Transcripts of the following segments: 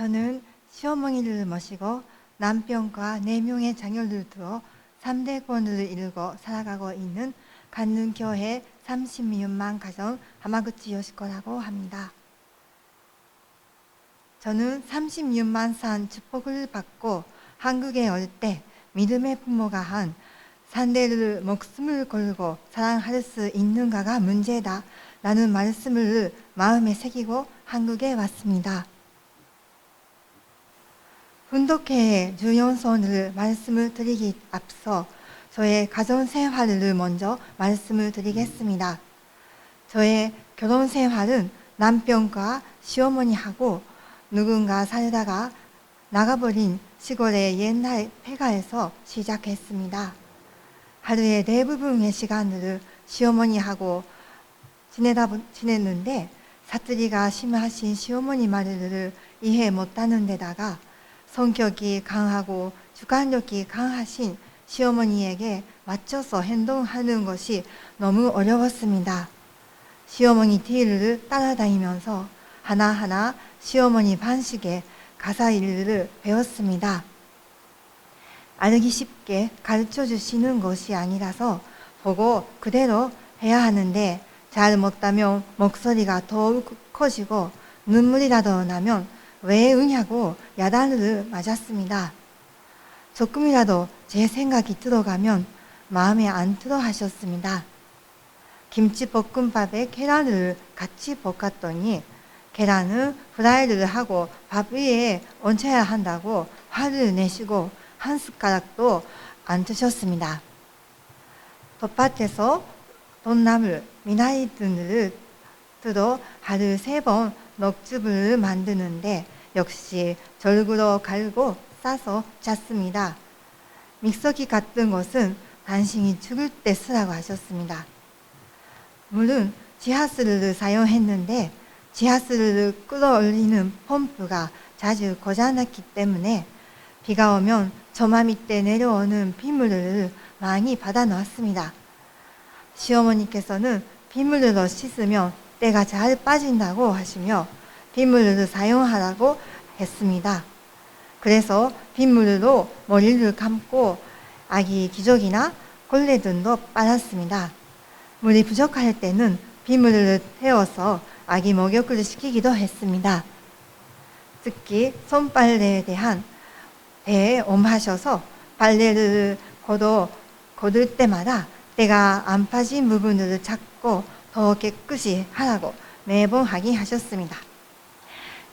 저는 시어머니를 모시고 남편과 네 명의 자녀를 두어 3대 권을 이루고 살아가고 있는 간능교회 30년만 가정 하마구치 요시코라고 합니다. 저는 30년만 산 축복을 받고 한국에 올 때 믿음의 부모가 한 산대를 목숨을 걸고 사랑할 수 있는가가 문제다 라는 말씀을 마음에 새기고 한국에 왔습니다. 훈독회의 주연선을 말씀을 드리기 앞서 저의 가정 생활을 먼저 말씀을 드리겠습니다. 저의 결혼 생활은 남편과 시어머니하고 누군가 살다가 나가버린 시골의 옛날 폐가에서 시작했습니다. 하루의 대부분의 시간을 시어머니하고 지내다 보- 지냈는데 사투리가 심하신 시어머니 말을 이해 못하는 데다가 성격이 강하고 주관력이 강하신 시어머니에게 맞춰서 행동하는 것이 너무 어려웠습니다. 시어머니 뒤를 따라다니면서 하나하나 시어머니 반식의 가사 일을 배웠습니다. 알기 쉽게 가르쳐 주시는 것이 아니라서 보고 그대로 해야 하는데 잘 못하면 목소리가 더욱 커지고 눈물이라도 나면 왜 으냐고 야단을 맞았습니다. 조금이라도 제 생각이 들어가면 마음에 안 들어 하셨습니다. 김치볶음밥에 계란을 같이 볶았더니 계란은 프라이를 하고 밥 위에 얹혀야 한다고 화를 내시고 한 숟가락도 안 드셨습니다. 텃밭에서 돈나물, 미나리 등을 들어 하루 세번 넉즙을 만드는데 역시 절구로 갈고 싸서 짰습니다. 믹서기 같은 것은 당신이 죽을 때 쓰라고 하셨습니다. 물은 지하수를 사용했는데 지하수를 끌어올리는 펌프가 자주 고장났기 때문에 비가 오면 저마 밑에 내려오는 빗물을 많이 받아 놓았습니다. 시어머니께서는 빗물로 씻으면 때가 잘 빠진다고 하시며 빗물을 사용하라고 했습니다. 그래서 빗물로 머리를 감고 아기 기저귀나 걸레 등도 빨았습니다. 물이 부족할 때는 빗물을 태워서 아기 목욕을 시키기도 했습니다. 특히 손빨래에 대한 배에 엄하셔서 빨래를 걷어 걷을 때마다 때가 안 빠진 부분을 찾고 더 깨끗이 하라고 매번 하게 하셨습니다.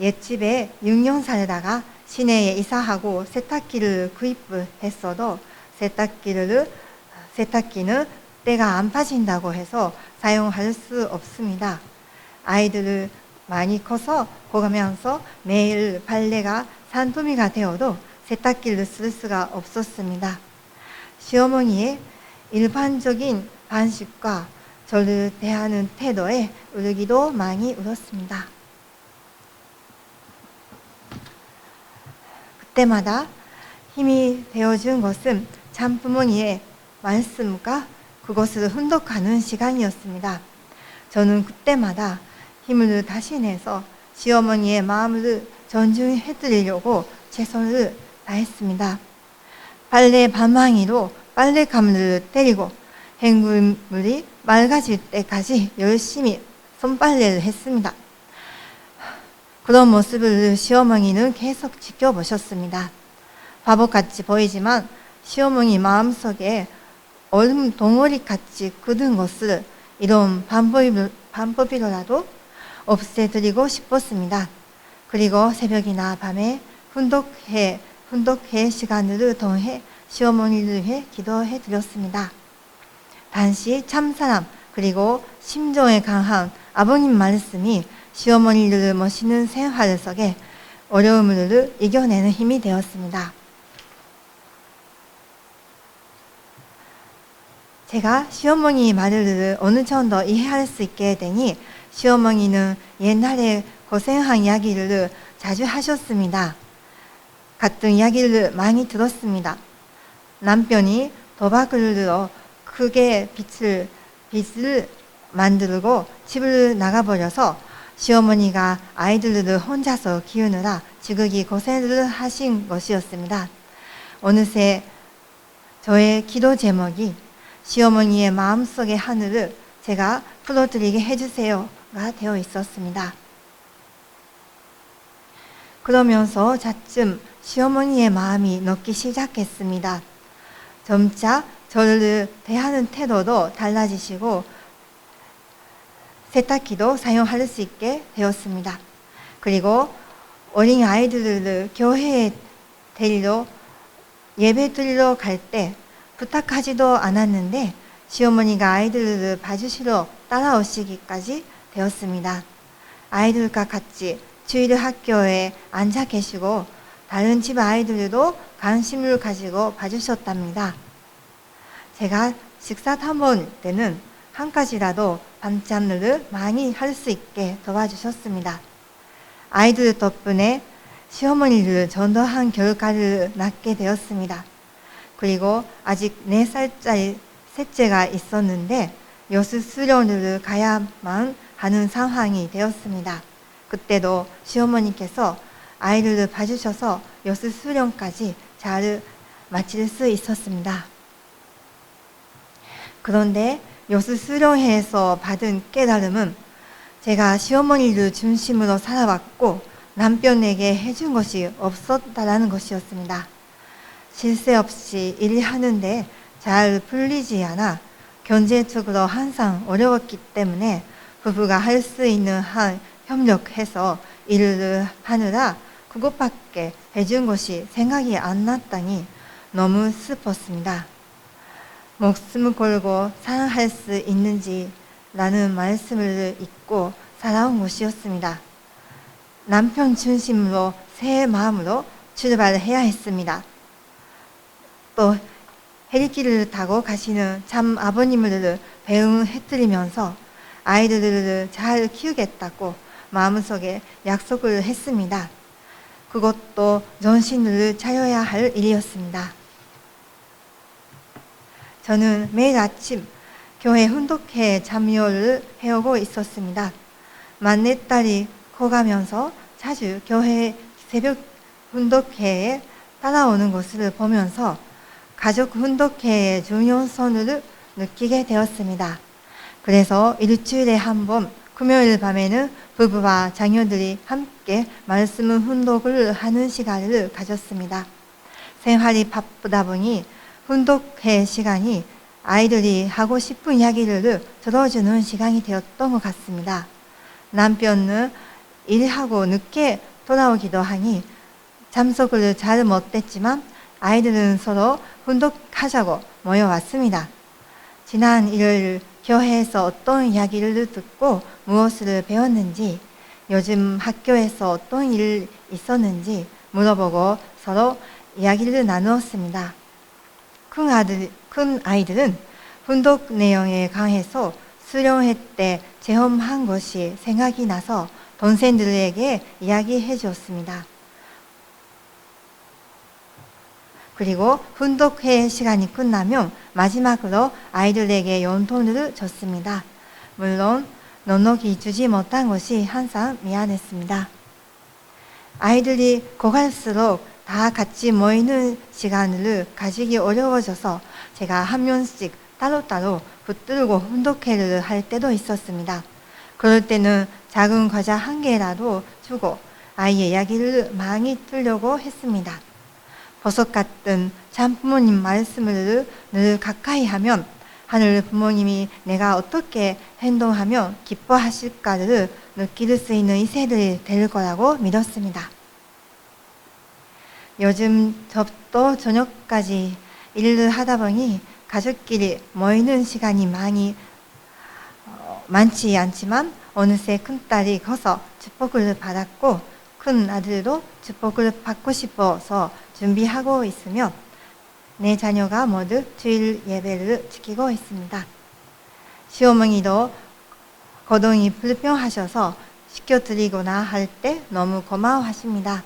옛집에 6년 살다가 시내에 이사하고 세탁기를 구입했어도 세탁기를 세탁기는 때가 안 빠진다고 해서 사용할 수 없습니다. 아이들을 많이 커서 고가면서 매일 빨래가 산더미가 되어도 세탁기를 쓸 수가 없었습니다. 시어머니의 일반적인 반식과 저를 대하는 태도에 울기도 많이 울었습니다. 그때마다 힘이 되어준 것은 참부모니의 말씀과 그것을 훈독하는 시간이었습니다. 저는 그때마다 힘을 다시 내서 시어머니의 마음을 존중해 드리려고 최선을 다했습니다. 빨래 반망이로 빨래감을 때리고 헹굴물이 맑아질 때까지 열심히 손빨래를 했습니다. 그런 모습을 시어머니는 계속 지켜보셨습니다. 바보같이 보이지만 시어머니 마음속에 얼음 덩어리 같이 굳은 것을 이런 방법이, 방법이라도 없애드리고 싶었습니다. 그리고 새벽이나 밤에 훈독회, 훈독회 시간을 통해 시어머니를 위해 기도해 드렸습니다. 단시 참사람 그리고 심정에 강한 아버님 말씀이 시어머니를 모시는 생활 속에 어려움을 이겨내는 힘이 되었습니다. 제가 시어머니 말을 어느 정도 이해할 수 있게 되니 시어머니는 옛날에 고생한 이야기를 자주 하셨습니다. 같은 이야기를 많이 들었습니다. 남편이 도박을 들어 크게 빚을, 빚을 만들고 집을 나가버려서 시어머니가 아이들을 혼자서 키우느라 지극히 고생을 하신 것이었습니다. 어느새 저의 기도 제목이 시어머니의 마음속의 하늘을 제가 풀어드리게 해주세요가 되어 있었습니다. 그러면서 차츰 시어머니의 마음이 녹기 시작했습니다. 점차 저를 대하는 태도도 달라지시고 세탁기도 사용할 수 있게 되었습니다. 그리고 어린 아이들을 교회에 데리러 예배 드리러 갈 때 부탁하지도 않았는데 시어머니가 아이들을 봐주시러 따라오시기까지 되었습니다. 아이들과 같이 주일 학교에 앉아 계시고 다른 집 아이들도 관심을 가지고 봐주셨답니다. 제가 식사 탐험 때는 한 가지라도 반찬을 많이 할 수 있게 도와주셨습니다. 아이들 덕분에 시어머니를 전도한 결과를 낳게 되었습니다. 그리고 아직 4살짜리 셋째가 있었는데 여수 수련을 가야만 하는 상황이 되었습니다. 그때도 시어머니께서 아이를 봐주셔서 여수 수련까지 잘 마칠 수 있었습니다. 그런데 여수 수련회에서 받은 깨달음은 제가 시어머니를 중심으로 살아왔고 남편에게 해준 것이 없었다라는 것이었습니다. 실세 없이 일을 하는데 잘 풀리지 않아 경제적으로 항상 어려웠기 때문에 부부가 할 수 있는 한 협력해서 일을 하느라 그것밖에 해준 것이 생각이 안 났다니 너무 슬펐습니다. 목숨을 걸고 사랑할 수 있는지 라는 말씀을 잊고 살아온 것이었습니다. 남편 중심으로 새 마음으로 출발해야 했습니다. 또 헬기를 타고 가시는 참 아버님을 배웅해드리면서 아이들을 잘 키우겠다고 마음속에 약속을 했습니다. 그것도 정신을 차려야 할 일이었습니다. 저는 매일 아침 교회 훈독회 참여를 해오고 있었습니다. 만내 딸이 커가면서 자주 교회 새벽 훈독회에 따라오는 것을 보면서 가족 훈독회의 중요성을 느끼게 되었습니다. 그래서 일주일에 한 번 금요일 밤에는 부부와 자녀들이 함께 말씀 훈독을 하는 시간을 가졌습니다. 생활이 바쁘다 보니 훈독회 시간이 아이들이 하고 싶은 이야기를 들어주는 시간이 되었던 것 같습니다. 남편은 일하고 늦게 돌아오기도 하니 참석을 잘 못했지만 아이들은 서로 훈독하자고 모여왔습니다. 지난 일요일 교회에서 어떤 이야기를 듣고 무엇을 배웠는지 요즘 학교에서 어떤 일 있었는지 물어보고 서로 이야기를 나누었습니다. 큰 아들, 큰 아이들은 훈독 내용에 강해서 수련회 때 체험한 것이 생각이 나서 동생들에게 이야기해 주었습니다. 그리고 훈독회 시간이 끝나면 마지막으로 아이들에게 용돈을 줬습니다. 물론 넉넉히 주지 못한 것이 항상 미안했습니다. 아이들이 고갈수록 다 같이 모이는 시간을 가지기 어려워져서 제가 한 명씩 따로따로 붙들고 훈독회를 할 때도 있었습니다. 그럴 때는 작은 과자 한 개라도 주고 아이의 이야기를 많이 들려고 했습니다. 버섯 같은 참 부모님 말씀을 늘 가까이 하면 하늘 부모님이 내가 어떻게 행동하면 기뻐하실까를 느낄 수 있는 이 세들이 될 거라고 믿었습니다. 요즘 접도 저녁까지 일을 하다 보니 가족끼리 모이는 시간이 많이 어, 많지 않지만 어느새 큰 딸이 커서 축복을 받았고 큰 아들도 축복을 받고 싶어서 준비하고 있으며 내 자녀가 모두 주일 예배를 지키고 있습니다. 시어머니도 거동이 불평하셔서 시켜드리거나 할 때 너무 고마워하십니다.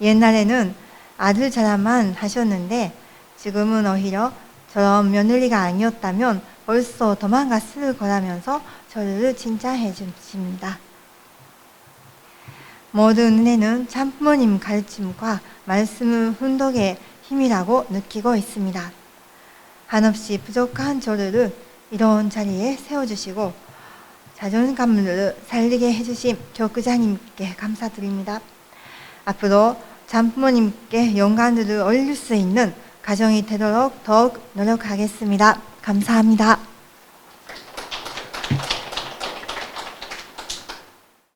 옛날에는 아들 자랑만 하셨는데 지금은 오히려 저런 며느리가 아니었다면 벌써 도망갔을 거라면서 저를 칭찬해 주십니다. 모든 은혜는 참부모님 가르침과 말씀 훈독의 힘이라고 느끼고 있습니다. 한없이 부족한 저를 이런 자리에 세워주시고 자존감을 살리게 해주신 교구자님께 감사드립니다. 앞으로 참부모님께 영광을 올릴 수 있는 가정이 되도록 더욱 노력하겠습니다. 감사합니다.